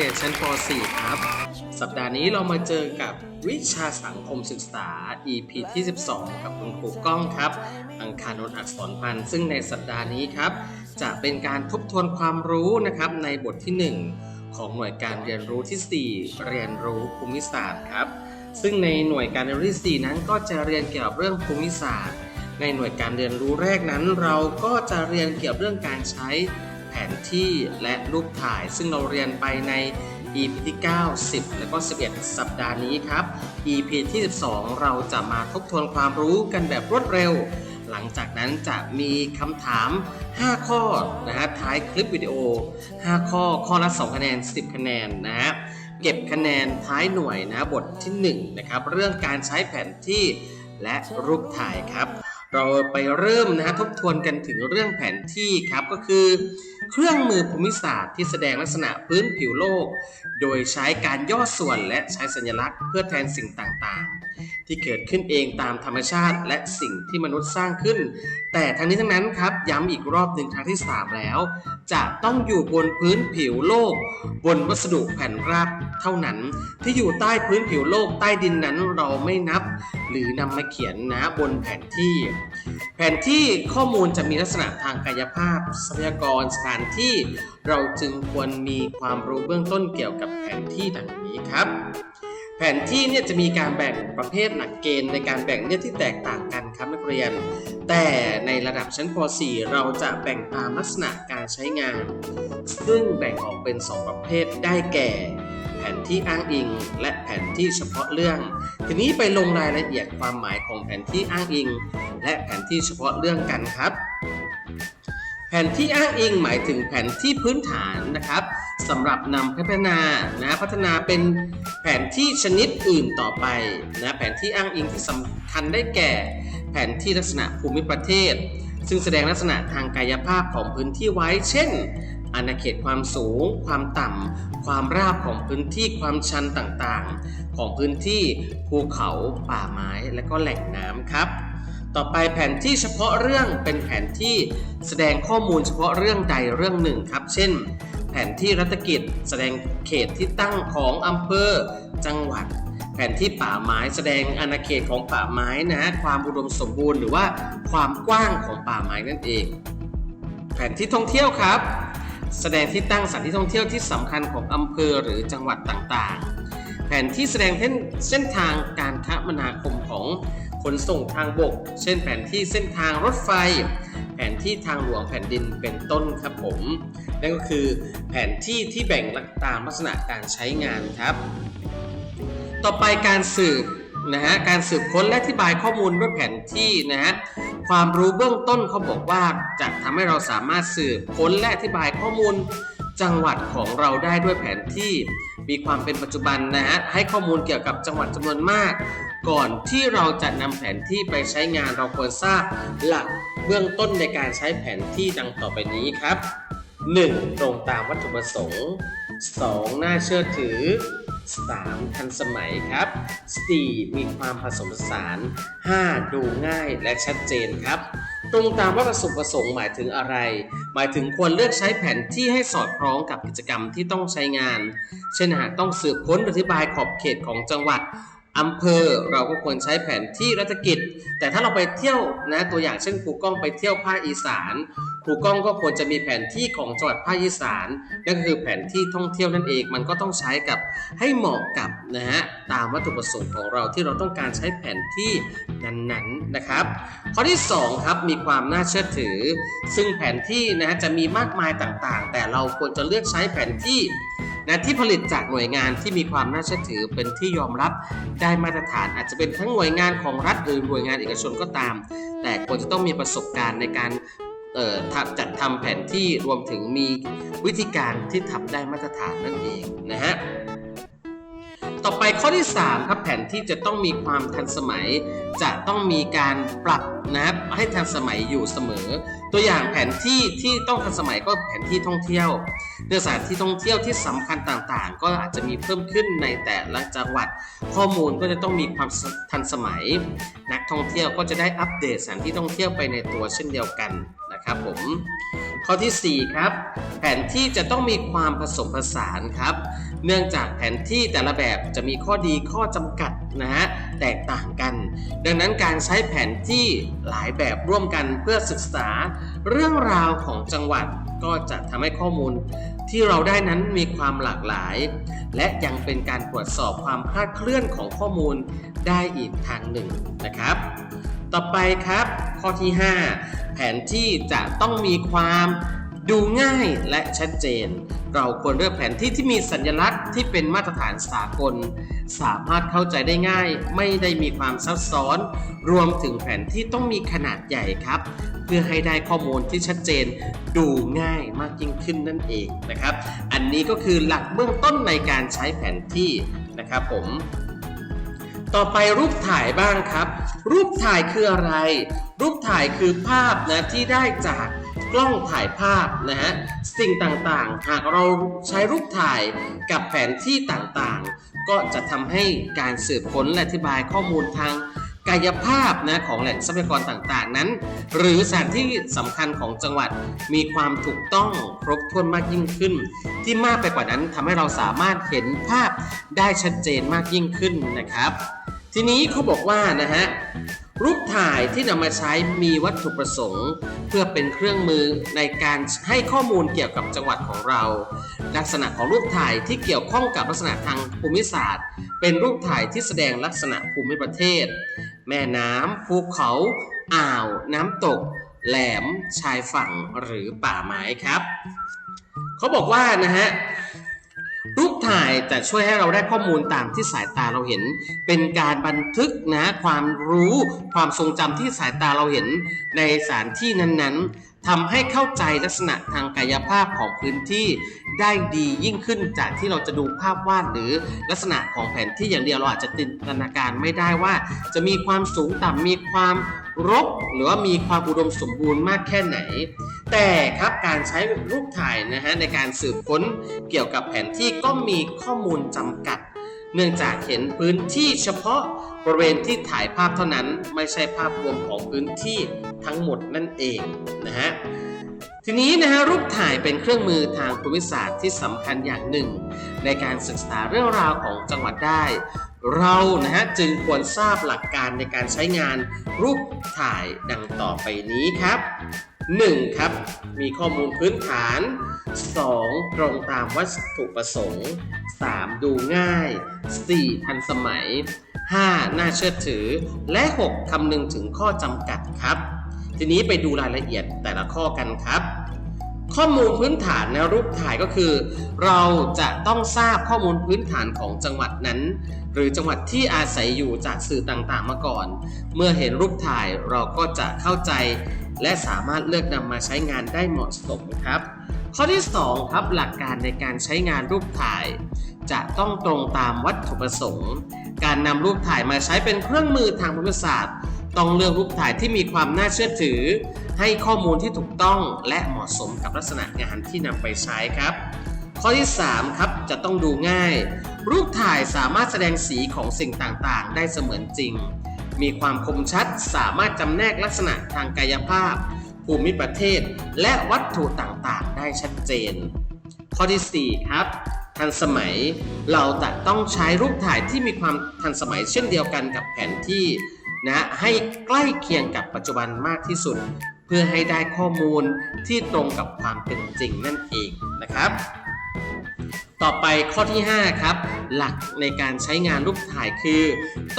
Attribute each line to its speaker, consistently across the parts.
Speaker 1: รียนชั้นป .4 ครับ สัปดาห์นี้เรามาเจอกับวิชาสังคมศึกษา EP ที่ 12 กับคุณครูก้องครับ อังคารนนอักษรพันธ์ซึ่งในสัปดาห์นี้ครับ จะเป็นการทบทวนความรู้นะครับในบทที่ 1 ของหน่วยการเรียนรู้ที่ 4 เรียนรู้ภูมิศาสตร์ครับ ซึ่งในหน่วยการเรียนรู้ที่4นั้นก็จะเรียนเกี่ยวกับเรื่องภูมิศาสตร์ ในหน่วยการเรียนรู้แรกนั้น เราก็จะเรียนเกี่ยวกับเรื่องการใช้ แผนที่และรูปถ่าย ซึ่งเราเรียนไปใน EP ที่ 9 10 แล้วก็ 11 สัปดาห์นี้ครับ EP ที่ 12 เราจะมาทบทวนความรู้กันแบบรวดเร็ว หลังจากนั้นจะมีคำถาม 5 ข้อนะฮะท้ายคลิปวิดีโอ 5 ข้อข้อละ 2 คะแนน 10 คะแนนนะฮะเก็บคะแนนท้ายหน่วยนะบทที่ 1 นะครับ เรื่องการใช้แผนที่และรูปถ่ายครับ เราไปเริ่มนะฮะทบทวนกันถึงเรื่องแผนที่ครับก็คือ เครื่องมือภูมิศาสตร์ที่แสดงลักษณะพื้นผิวโลก โดยใช้การย่อส่วนและใช้สัญลักษณ์เพื่อแทนสิ่งต่างๆ ที่เกิดขึ้นเองตามธรรมชาติ และสิ่งที่มนุษย์สร้างขึ้น แต่ทั้งนี้ทั้งนั้นครับย้ำอีกรอบหนึ่งครั้งที่ 3 แล้ว จะต้องอยู่บนพื้นผิวโลก บนวัสดุแผ่นราบเท่านั้น ที่อยู่ใต้พื้นผิวโลกใต้ดินนั้นเราไม่นับ หรือนำมาเขียนนะบนแผนที่แผนที่ข้อมูลจะมีลักษณะทางกายภาพ ทรัพยากรสถานที่ เราจึงควรมีความรู้เบื้องต้นเกี่ยวกับแผนที่ดังนี้ครับ แผนที่เนี่ยจะมีการแบ่งประเภทหลักเกณฑ์ในการแบ่งเนี่ยที่แตกต่างกันครับนักเรียน แต่ในระดับชั้นป .4 เราจะแบ่งตามลักษณะการใช้งาน ซึ่งแบ่งออกเป็น 2 ประเภทได้แก่ แผนที่อ้างอิง และแผนที่เฉพาะเรื่อง ทีนี้ไปลงรายละเอียดความหมายของแผนที่อ้างอิง และแผนที่เฉพาะเรื่องกันครับ แผนที่อ้างอิงหมายถึงแผนที่พื้นฐานนะครับสำหรับนำพัฒนานะพัฒนาเป็นแผนที่ชนิดอื่นต่อไปนะแผนที่อ้างอิงที่สำคัญได้แก่ แผนที่ลักษณะภูมิประเทศซึ่งแสดงลักษณะทางกายภาพของพื้นที่ไว้ เช่น อาณาเขตความสูง ความต่ำ ความราบของพื้นที่ความชันต่างๆ ของพื้นที่ภูเขาป่าไม้และก็แหล่งน้ำครับ ต่อไปแผนที่เฉพาะเรื่องเป็นแผนที่แสดงข้อมูลเฉพาะเรื่องใดเรื่องหนึ่งครับ เช่น แผนที่รัฐกิจแสดงเขตที่ตั้งของอำเภอจังหวัดแผนที่ป่าไม้แสดงอาณาเขตของป่าไม้นะฮะความอุดมสมบูรณ์หรือว่าความกว้างของป่าไม้นั่นเอง แผนที่ท่องเที่ยวครับ แสดงที่ตั้งสถานที่ท่องเที่ยวที่สำคัญของอำเภอหรือจังหวัดต่างๆ แผนที่แสดงเส้นทางการคมนาคมของขนส่งทางบก เช่น แผนที่เส้นทางรถไฟ แผนที่ทางหลวงแผ่นดินเป็นต้นครับผม นั่นก็คือแผนที่ที่แบ่งตามลักษณะการใช้งานครับ ต่อไปการสืบ นะฮะการสืบค้นและอธิบายข้อมูลด้วยแผนที่นะฮะความรู้เบื้องต้นเขาบอกว่าจะทำให้เราสามารถสืบค้นและอธิบายข้อมูลจังหวัดของเราได้ด้วยแผนที่ มีความเป็นปัจจุบันนะฮะให้ข้อมูลเกี่ยวกับจังหวัดจำนวนมาก ก่อนที่เราจะนำแผนที่ไปใช้งานเราควรทราบหลักเบื้องต้นในการใช้แผนที่ดังต่อไปนี้ครับ 1. ตรงตามวัตถุประสงค์ 2. น่าเชื่อถือ 3. ทันสมัยครับ 4. มีความผสมผสาน 5. ดูง่ายและชัดเจนครับ ตรงตามวัตถุประสงค์หมายถึงอะไร หมายถึงควรเลือกใช้แผนที่ให้สอดคล้องกับกิจกรรมที่ต้องใช้งาน เช่นหากต้องสืบค้นอธิบายขอบเขตของจังหวัด อำเภอเราก็ควรใช้แผนที่รัฐกิจ แต่ถ้าเราไปเที่ยวนะตัวอย่างเช่นครูก้องไปเที่ยวภาคอีสานครูก้องก็ควรจะมีแผนที่ของจังหวัดภาคอีสานนั่นก็คือแผนที่ท่องเที่ยวนั่นเองมันก็ต้องใช้กับให้เหมาะกับนะฮะตามวัตถุประสงค์ของเราที่เราต้องการใช้แผนที่นั้นๆนะครับ ข้อที่2ครับมีความน่าเชื่อถือ ซึ่งแผนที่นะฮะจะมีมากมายต่างๆ แต่เราควรจะเลือกใช้แผนที่ นะที่ผลิตจากหน่วยงานที่มีความน่าเชื่อถือเป็นที่ยอมรับได้มาตรฐาน อาจจะเป็นทั้งหน่วยงานของรัฐหรือหน่วยงานเอกชนก็ตาม แต่ควรจะต้องมีประสบการณ์ในการจัดทำแผนที่รวมถึงมีวิธีการที่ทำได้มาตรฐานนั่นเองนะฮะต่อไปข้อที่ 3 ครับแผนที่จะต้องมีความทันสมัย จะต้องมีการปรับนะครับให้ทันสมัยอยู่เสมอ ตัวอย่างแผนที่ที่ต้องทันสมัยก็แผนที่ท่องเที่ยวเนื้อสถานที่ท่องเที่ยวที่สำคัญต่างๆ ก็อาจจะมีเพิ่มขึ้นในแต่ละจังหวัด ข้อมูลก็จะต้องมีความทันสมัย นักท่องเที่ยวก็จะได้อัปเดตสถานที่ท่องเที่ยวไปในตัวเช่นเดียวกันนะครับผมข้อทีสี่4 ครับ แผนที่จะต้องมีความผสมผสานครับ เนื่องจากแผนที่แต่ละแบบจะมีข้อดีข้อจำกัดนะฮะ แตกต่างกัน ดังนั้นการใช้แผนที่หลายแบบร่วมกันเพื่อศึกษาเรื่องราวของจังหวัดก็จะทำให้ข้อมูลที่เราได้นั้นมีความหลากหลาย และยังเป็นการตรวจสอบความคลาดเคลื่อนของข้อมูลได้อีกทางหนึ่งนะครับ ต่อไปครับ ข้อที่ 5 แผนที่จะต้องมีความ ดูง่ายและชัดเจน เราควรเลือกแผนที่ที่มีสัญลักษณ์ที่เป็นมาตรฐานสากล สามารถเข้าใจได้ง่าย ไม่ได้มีความซับซ้อน รวมถึงแผนที่ต้องมีขนาดใหญ่ครับ เพื่อให้ได้ข้อมูลที่ชัดเจน ดูง่ายมากยิ่งขึ้นนั่นเองนะครับ อันนี้ก็คือหลักเบื้องต้นในการใช้แผนที่นะครับผม ต่อไปรูปถ่ายบ้างครับ รูปถ่ายคืออะไร รูปถ่ายคือภาพนะที่ได้จากกล้องถ่ายภาพนะฮะสิ่งต่างๆ หากเราใช้รูปถ่ายกับแผนที่ต่างๆ ก็จะทำให้การสืบค้นและอธิบายข้อมูลทางกายภาพนะของแหล่งทรัพยากรต่างๆนั้น หรือสถานที่สำคัญของจังหวัดมีความถูกต้องครบถ้วนมากยิ่งขึ้น ที่มากไปกว่านั้นทำให้เราสามารถเห็นภาพได้ชัดเจนมากยิ่งขึ้นนะครับ ทีนี้เขาบอกว่านะฮะรูปถ่ายที่นำมาใช้มีวัตถุประสงค์ เพื่อเป็นเครื่องมือในการให้ข้อมูลเกี่ยวกับจังหวัดของเรา ลักษณะของรูปถ่ายที่เกี่ยวข้องกับลักษณะทางภูมิศาสตร์ เป็นรูปถ่ายที่แสดงลักษณะภูมิประเทศ แม่น้ำภูเขา อ่าว น้ำตก แหลมชายฝั่งหรือป่าไม้ครับ เขาบอกว่านะฮะ รูปถ่ายจะช่วยให้เราได้ข้อมูลตามที่สายตาเราเห็น เป็นการบันทึกนะความรู้ความทรงจำที่สายตาเราเห็นในสถานที่นั้นๆทำให้เข้าใจลักษณะทางกายภาพของพื้นที่ได้ดียิ่งขึ้นจากที่เราจะดูภาพวาดหรือลักษณะของแผนที่อย่างเดียวเราอาจจะจินตนาการไม่ได้ว่า จะมีความสูงต่ำมีความรกหรือว่ามีความอุดมสมบูรณ์มากแค่ไหน แต่ครับการใช้รูปถ่ายนะฮะในการสืบค้นเกี่ยวกับแผนที่ก็มีข้อมูลจำกัด เนื่องจากเห็นพื้นที่เฉพาะบริเวณที่ถ่ายภาพเท่านั้น ไม่ใช่ภาพรวมของพื้นที่ทั้งหมดนั่นเองนะฮะทีนี้นะฮะรูปถ่ายเป็นเครื่องมือทางภูมิศาสตร์ที่สำคัญอย่างหนึ่ง ในการศึกษาเรื่องราวของจังหวัดได้ เรานะฮะจึงควรทราบหลักการในการใช้งานรูปถ่ายดังต่อไปนี้ครับ 1. ครับ มีข้อมูลพื้นฐาน 2. ตรงตามวัตถุประสงค์ 3. ดูง่าย 4. ทันสมัย 5. น่าเชื่อถือ และ 6. คำนึงถึงข้อจำกัดครับ ทีนี้ไปดูรายละเอียดแต่ละข้อกันครับ ข้อมูลพื้นฐานในรูปถ่ายก็คือ เราจะต้องทราบข้อมูลพื้นฐานของจังหวัดนั้น หรือจังหวัดที่อาศัยอยู่จากสื่อต่างๆ มาก่อน เมื่อเห็นรูปถ่ายเราก็จะเข้าใจ และสามารถเลือกนำมาใช้งานได้เหมาะสมครับ ข้อที่ 2 ครับหลักการในการใช้งานรูปถ่าย จะต้องตรงตามวัตถุประสงค์ การนำรูปถ่ายมาใช้เป็นเครื่องมือทางภูมิศาสตร์ ต้องเลือกรูปถ่ายที่มีความน่าเชื่อถือ ให้ข้อมูลที่ถูกต้องและเหมาะสมกับลักษณะงานที่นำไปใช้ครับ ข้อที่ 3 ครับจะต้องดูง่าย รูปถ่ายสามารถแสดงสีของสิ่งต่างๆ ได้เสมือนจริง มีความคมชัดสามารถจำแนกลักษณะทางกายภาพ ภูมิประเทศ และวัตถุต่างๆ ได้ชัดเจน ข้อที่ 4 ครับทันสมัยเราจะต้องใช้รูปถ่ายที่มีความทันสมัยเช่นเดียวกันกับแผนที่ นะให้ใกล้เคียงกับปัจจุบันมากที่สุด เพื่อให้ได้ข้อมูลที่ตรงกับความเป็นจริงนั่นเองนะครับ ต่อไปข้อที่ 5 ครับ หลักในการใช้งานรูปถ่ายคือ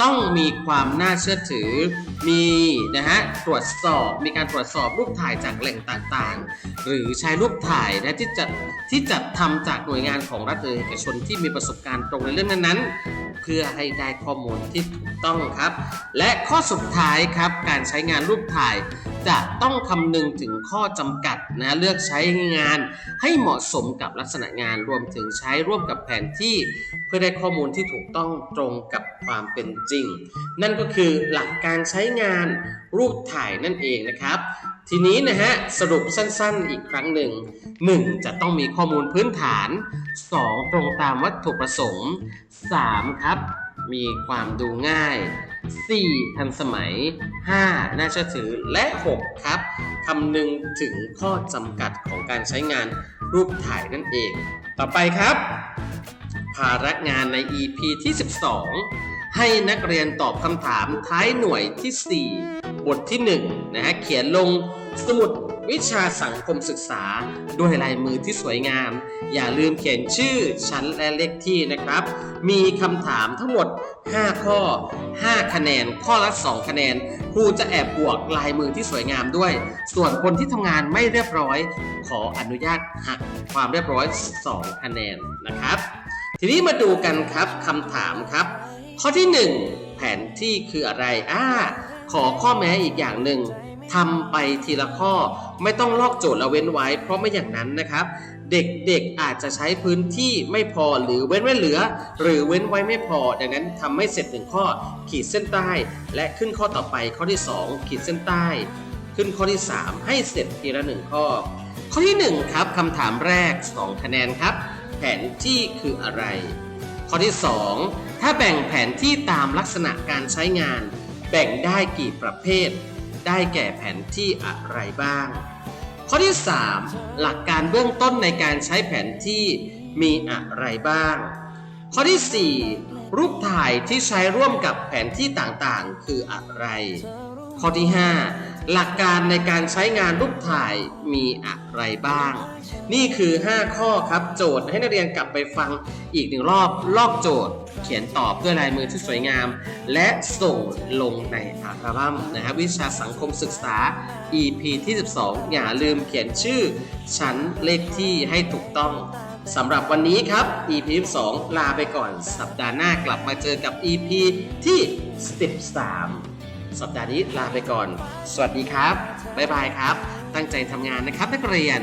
Speaker 1: ต้องมีความน่าเชื่อถือ มีนะฮะตรวจสอบมีการตรวจสอบรูปถ่ายจากแหล่งต่างๆ หรือใช้รูปถ่ายนะที่จัดที่จัดทำจากหน่วยงานของรัฐหรือเอกชนที่มีประสบการณ์ตรงในเรื่องนั้นๆ เพื่อให้ได้ข้อมูลที่ถูกต้องครับ และข้อสุดท้ายครับการใช้งานรูปถ่าย จะต้องคำนึงถึงข้อจำกัดนะเลือกใช้งานให้เหมาะสมกับลักษณะงานรวมถึงใช้ร่วมกับแผนที่ เพื่อได้ข้อมูลที่ถูกต้องตรงกับความเป็นจริง นั่นก็คือหลักการใช้งานรูปถ่ายนั่นเองนะครับ ทีนี้นะฮะสรุปสั้นๆอีกครั้งหนึ่ง 1. จะต้องมีข้อมูลพื้นฐาน 2. ตรงตามวัตถุประสงค์ 3. ครับมีความดูง่าย 4. ทันสมัย 5. น่าเชื่อถือและ 6 ครับคำนึงถึงข้อจำกัดของการใช้งานรูปถ่ายนั่นเอง ต่อไปครับ ภาระงานใน EP ที่ 12 ให้นักเรียนตอบคำถามท้ายหน่วยที่ 4 บทที่ 1 นะฮะเขียนลงสมุด วิชาสังคมศึกษาด้วยลายมือที่สวยงาม อย่าลืมเขียนชื่อชั้นและเลขที่นะครับ มีคำถามทั้งหมด 5 ข้อ 5 คะแนน ข้อละ 2 คะแนน ครูจะแอบบวกลายมือที่สวยงามด้วย ส่วนคนที่ทำงานไม่เรียบร้อย ขออนุญาตหักความเรียบร้อย 2 คะแนนนะครับ ทีนี้มาดูกันครับคำถามครับ ข้อที่ 1 แผนที่คืออะไรอ่าขอข้อแม้อีกอย่างหนึ่ง ทำไปทีละข้อ ไม่ต้องลอกโจทย์และเว้นไว้ เพราะไม่อย่างนั้นนะครับ เด็กๆอาจจะใช้พื้นที่ไม่พอหรือเว้นไว้เหลือ หรือเว้นไว้ไม่พอ ดังนั้นทำไม่เสร็จหนึ่งข้อ ขีดเส้นใต้ และขึ้นข้อต่อไปข้อที่ 2 ขีดเส้นใต้ ขึ้นข้อที่ 3 ให้เสร็จทีละหนึ่งข้อ ข้อที่ 1 ครับคำถามแรก 2 คะแนนครับ แผนที่คืออะไร ข้อที่ 2 ถ้าแบ่งแผนที่ตามลักษณะการใช้งาน แบ่งได้กี่ประเภท ได้แก่แผนที่อะไรบ้าง ข้อที่ 3 หลักการเบื้องต้นในการใช้แผนที่มีอะไรบ้าง ข้อที่ 4 รูปถ่ายที่ใช้ร่วมกับแผนที่ต่างๆ คืออะไร ข้อที่ 5 หลักการในการใช้งานรูปถ่ายมีอะไรบ้าง นี่คือ 5 ข้อครับโจทย์ให้นักเรียนกลับไปฟังอีกหนึ่งรอบลอกโจทย์ เขียนตอบด้วยลายมือที่สวยงาม และส่งลงในอัลบั้มนะฮะวิชาสังคมศึกษา EP ที่ 12 อย่าลืมเขียนชื่อ ชั้นเลขที่ให้ถูกต้องสำหรับวันนี้ครับ EP 12ลาไปก่อนสัปดาห์หน้ากลับมาเจอกับ EP ที่ 13 สัปดาห์นี้ลาไปก่อน สวัสดีครับ บ๊ายบายครับ ตั้งใจทำงานนะครับนักเรียน